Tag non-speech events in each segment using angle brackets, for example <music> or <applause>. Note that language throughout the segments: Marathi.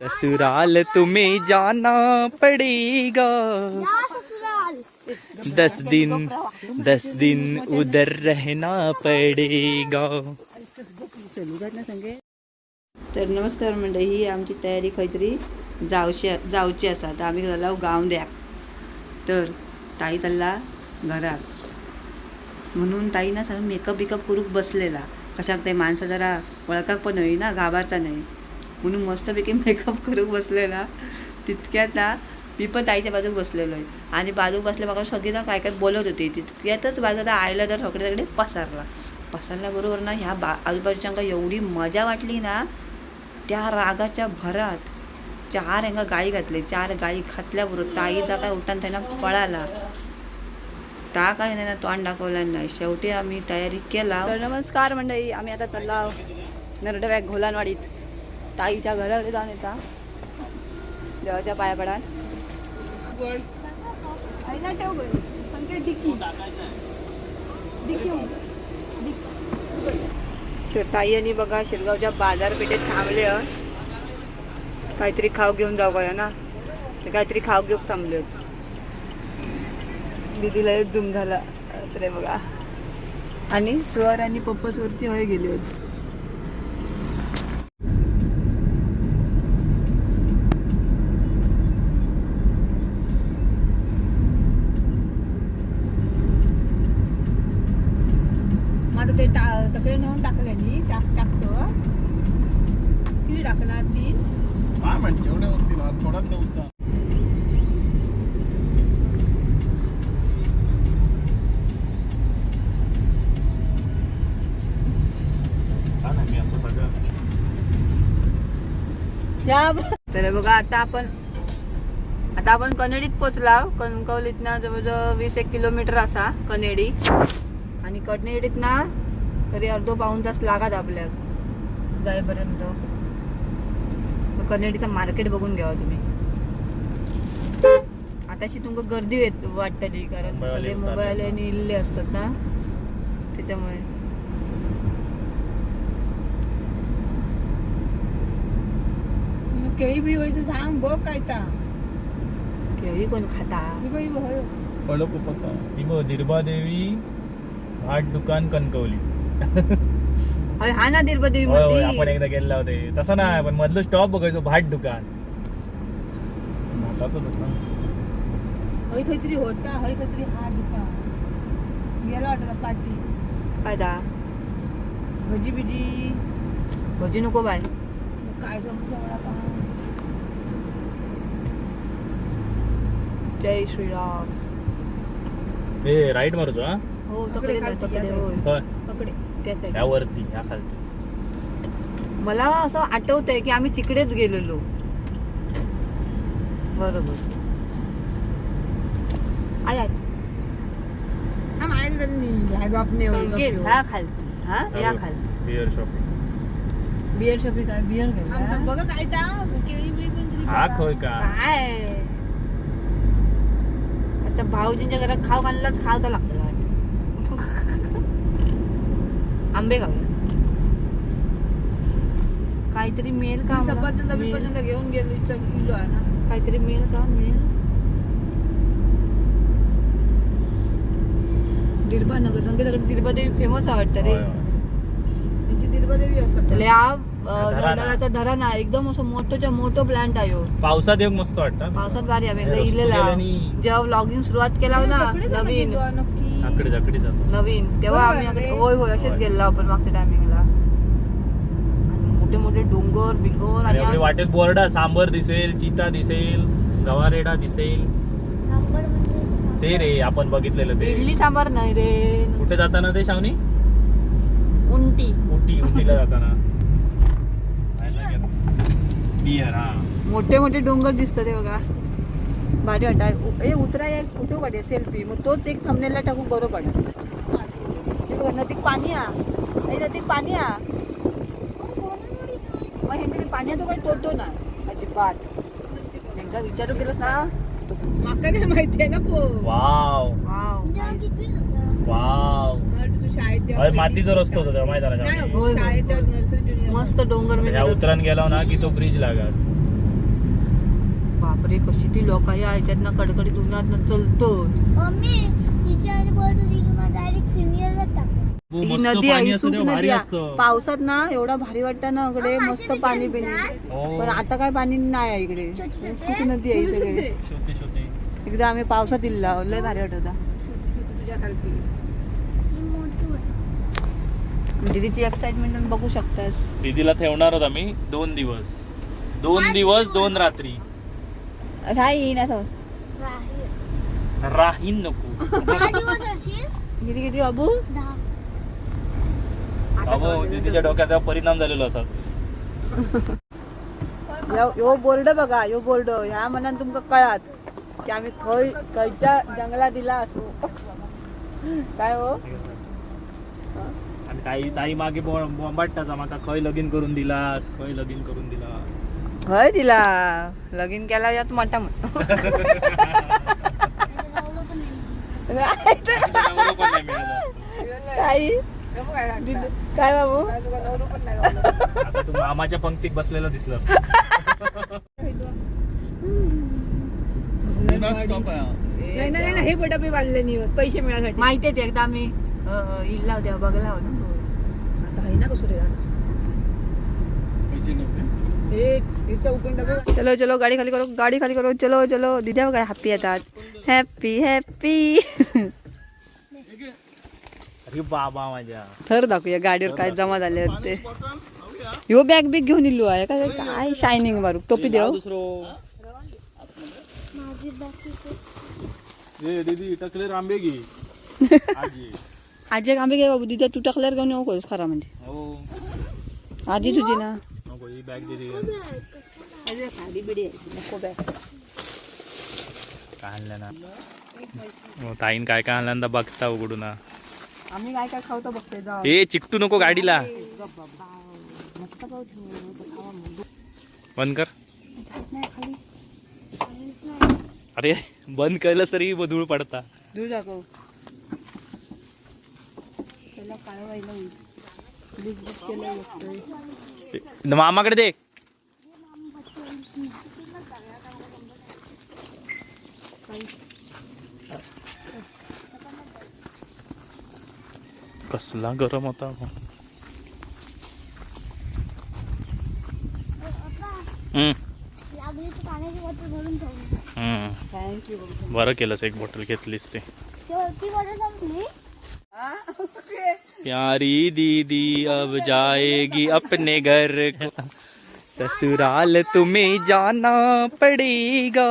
ससुराल तुम्हें जाना पड़ेगा। दस दिन दस दिन उधर रहना पड़ेगा। तर नमस्कार मंडळी ही आमची तयारी खंयतरी जावची जावची आसा तर आमी गेलो गावंद्याक तर ताई चालला घरात. म्हणून ताई ना सगळं मेकअप बिकअप करूक बसलेला. कशाक ते माणसं जरा वळखाक पण होईना घाबरता नाही. म्हणून मस्तपैकी मेकअप करून बसलेला. तितक्यात ना मी पण ताईच्या बाजूक बसलेलो आहे आणि बाजूक बसले म्हाका सगळी ना काय काय बोलत होती. तितक्यातच बाजूला आयला तर सगळे सगळे पसरला. पसरल्याबरोबर ना ह्या बा आजूबाजूच्या एवढी मजा वाटली ना त्या रागाच्या भरात चार हेंगा गाळी घातली. चार गाळी घातल्याबरोबर ताईचा काय उठान त्यांना पळाला. ता काय नाही ना तोंड दाखवला नाही. शेवटी आम्ही तयारी केला. नमस्कार मंडळी आम्ही आता चालला नरडव्या घोलानवाडीत. ताईच्या घराकडे जाऊन येता. देवाच्या पाया पडान तर ताई आणि बघा शिरगावच्या बाजारपेठेत थांबले काहीतरी खाऊ घेऊन जाऊ का ना? ते काहीतरी खाऊ घेऊन थांबले दिदीला दीदीला झूम झाला. तर बघा. आणि सर आणि पप्पा वरती होय गेले होते माझं ते टा तकडे नेऊन टाकले मी टाक टाकतो किती टाकणार तीन. काय म्हणते एवढे होतील थोडाच नव्हता तर बघा आता आपण आता आपण कनेडीत पोचला कणकवलीत ना जवळजवळ वीस एक किलोमीटर असा कनेडी. आणि कनेडीत ना तरी अर्धो पाऊन तास लागत आपल्या जाईपर्यंत तर कनेडीचं मार्केट बघून घ्यावा तुम्ही. आताशी तुमका गर्दी येत वाटतली कारण सगळे मोबाईल. आणि इल्ले असतात ना. त्याच्यामुळे. केळी बिळी होई तर सांग बघ काय ता. केळी कोण खाता? फळ खूप असा ही बघ दिरबादेवी भाट दुकान कणकवली. <laughs> अरे हा ना दिरबदेवी होय होयमध्ये आपण एकदा गेलेला होते. तसं नाही पण मधलं स्टॉप बघायचो भाट दुकान. भाटाचं दुकान. हय खैतरी होता हय खैतरी हा दुकान. गेला वाटत पार्टी. काय दा भजी बिजी. भजी नको बाय काय समोसा वडापाव जय श्रीराम. हे राईट मारूचो हा? हो तकडे तकडे नाही, खालती तकडे या होय. होय. पकडे त्या side. या वरती या खालती. मला असं आठवतंय की आम्ही तिकडेच गेलेलो. बरोबर. आय आय. हा माझ्या ह्या जॉब संकेत हा खालती हा या खालती. बिअर शॉपिंग शॉपी काय बिअर घ्यायला बघा काय ता केळी बिळी पण तुझी हा बघा. खोय का? काय? आता भाऊजींच्या घरात खाऊ घाललाच खावचा लागतो. आंबे खाऊया काहीतरी मेल का आम्हाला? सफरचंद. बिफरचंद घेऊन गेलो इथं आहे ना. काहीतरी मेल का? मेल. नगर संकेताकडे दिरबा देवी फेमस वाटतं रे. होय, होय. त्यांची दिरबादेवी असतात त्याला या धरण. आहे. आहे. एकदम असं मोठोच्या मोठं प्लांट आहे ह्यो. पावसात एक मस्त वाटतं. पावसात भारी आम्ही एकदा रस्ते इलेला गेल्यानी- जेव्हा व्लॉगिंग सुरुवात केला ना नवीन. आकडे जाकडे जातो. नवीन. तेव्हा बरोबर आम्ही आहे. होय होय असेच होय. गेलो आपण मागच्या टायमिंगला मोठे मोठे डोंगर बिंगोर आणि वाटेत बोर्डा सांबर दिसेल चिता दिसेल गवारेडा दिसेल. ते रे आपण बघितलेलं ते. इडली सांबार नाही रे. कुठे जाताना ते शावनी? उंटी. उटी उटीला जाताना. बियर. हा. मोठे मोठे डोंगर दिसतात ते बघा. भारी वाटाय ए उतरा या फोटो काढे सेल्फी मग तोच एक थंबनेलला टाकून बरं पडेल. हे बघा नदीत पाणी आ हे नदीत पाणी आ मग हे तरी पाण्याचं काही तोडतो ना. अजिबात. एकदा विचारू केलंस ना? माका नाही माहिती आहे ना पो. वाव. वाव. वाव. तू शाळेत मातीचा रस्तो होता तेव्हा माहिती? हो, मस्त डोंगर मी या उतरान गेला ना की तो ब्रिज लागत बापरे कशी ती लोक या ह्याच्यातनं कडकडीत उन्हात चलतो मम्मी तिच्या आणि बोलत होती की मला डायरेक्ट सिनियरला टाक हो, ही मस्त नदी पाणी आहे सूप तेव्हा नदी आहे. असतं. पावसात ना एवढा भारी वाटतं ना इकडे मस्त पाणी हो. पण आता काय पाणी नाही आहे इकडे. छोटे छोटे. सूप नदी आहे इकडे. छोटे एकदा आम्ही पावसात इल्ला लय भारी वाटत होता. तुझ्यासारखी ही मोठू आहे. दीदीची एक्साइटमेंट बघू शकतास. दीदीला ठेवणार होत आम्ही दोन दिवस. दोन दिवस. दोन रात्री. राहीन असं राही. राहीन नको किती किती बाबू दीदीच्या डोक्यात तेव्हा परिणाम झालेलो असा यो- यो बोर्ड बघा यो बोर्ड ह्या मनान तुमका कळात की आम्ही खंय खंयच्या जंगलात दिला असू काय हो आणि ताई ताई मागे बोंबाटता माका खंय लगीन करून दिलास खंय लगीन करून दिलास खंय दिला लगीन केला यात मोठा. तिला मिळाला. काय बाबू? तुला. आता तू मामाच्या पंक्तीत बसलेला दिसला नाही नाही नाही, हे डबे बांधले नाही होत पैसे मिळासाठी माहिती आहे ते एकदा आम्ही अ, इल्ला होत्या बघला हो ना आता आहे ना कसं रे हे हे चौकन डबे चलो चलो गाडी खाली करो गाडी खाली करो चलो चलो। दिद्या काय हॅप्पी येतात हॅप्पी हॅप्पी अरे बाबा माझ्या। थर दाखवूया गाडीवर काय जमा झाले ते. ह्यो बॅग बिग घेऊन इल्लो आहे काय काय शायनिंग मारू. टोपी देव. दीदी टकले रांबे घे. आजी. आंबे घे बाबू दिद्या तू टाकल्यावर घेऊन येऊ खरा म्हणजे. हो. आजी तुझी ना. ही बॅग दे दे खाली बिडी नको बॅग काय आणलं ना हो, ताईन काय काय आणलं ना बघता उघडू ना आम्ही काय काय खावतो बघते जाऊ ए चिकटू नको गाडीला बंद कर अरे बंद केलंस तरी धूळ पडता दूर दाखव त्याला काय व्हायला मामाकडे दे. कसला गरम होता बरं केलंस एक बॉटल घेतलीस ती. प्यारी दीदी अब जाएगी अपने घर को। ससुराल तुम्हें जाना पड़ेगा।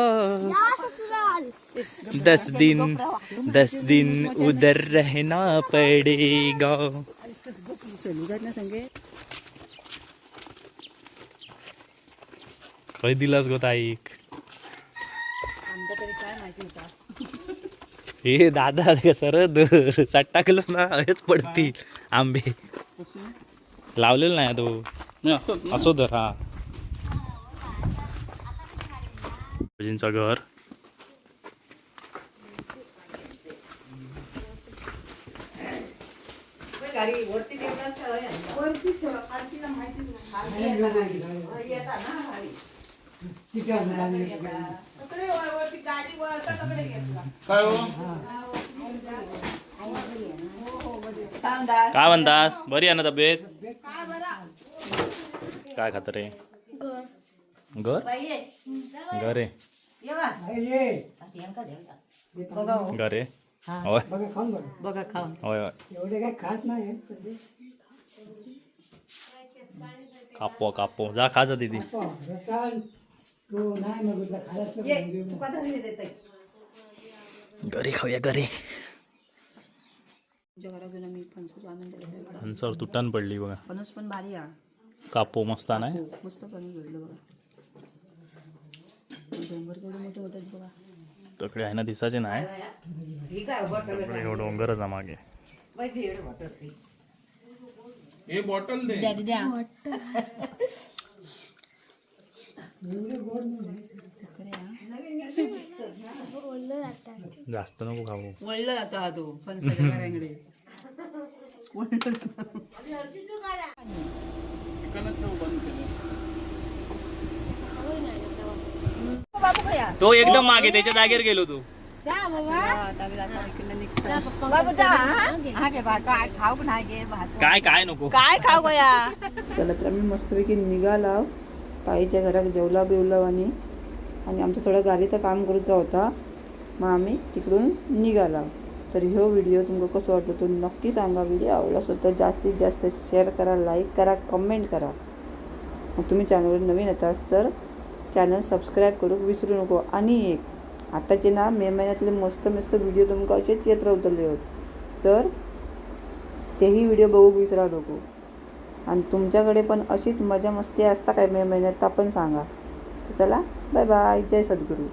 दस दिन दस दिन उधर रहना पड़ेगा। खय दिलास गो ताईक हे दादा सर माहिती होता हे ना हेच पडतील आंबे. लावलेलं नाही तो असो तर हा. भाऊजींचं घर. गाडी काय काय म्हणतास? बरी आहे ना तब्येत? काय खात रे? घर. घर? आहे. घर आहे. होय. बघा खाऊन होय होय. कापो कापो. जा खा जा दीदी. घरी खाऊया घरी. तुमच्या घरात घेऊन आम्ही फणसाचा आनंद घेतला. फणसावर तुटान पडली बघा. फणस पण भारी हा कापो मस्त नाही हो, मस्त फणस भेटलं बघा. डोंगर केवढे मोठे होतात बघा. तकडे आहे ना दिसाचे नाही. तकडे एवढं डोंगरच आहे मागे. द्या द्या बोललं जातात जास्त नको खाऊ. वळलं जातो हा तो तो एकदम मागे त्याच्या जागेवर गेलो तू. काय काय नको. काय खाऊ गया चला तर आम्ही मस्तपैकी निघाला. ताईच्या घरात जेवला बिवला आणि आणि आमचं थोडं गाडीचं काम करूचा होता. मग आम्ही तिकडून निघाला. तर ह्यो व्हिडिओ तुमका कसं वाटतो तो नक्की सांगा व्हिडिओ आवडला असेल तर जास्तीत जास्त शेअर करा लाईक करा कमेंट करा. मग तुम्ही चॅनलवर नवीन येतास तर चॅनल सबस्क्राईब करूक विसरू नको. आणि एक आताचे ना मे महिन्यातले मस्त मस्त व्हिडिओ तुमका असेच येत रावतले होत. तर तेही व्हिडिओ बघूक विसरा नको. आणि तुमच्याकडे पण अशीच मजा मस्ती असता काय मे महिन्यात? तर पण सांगा. तर चला बाय बाय जय सद्गुरू.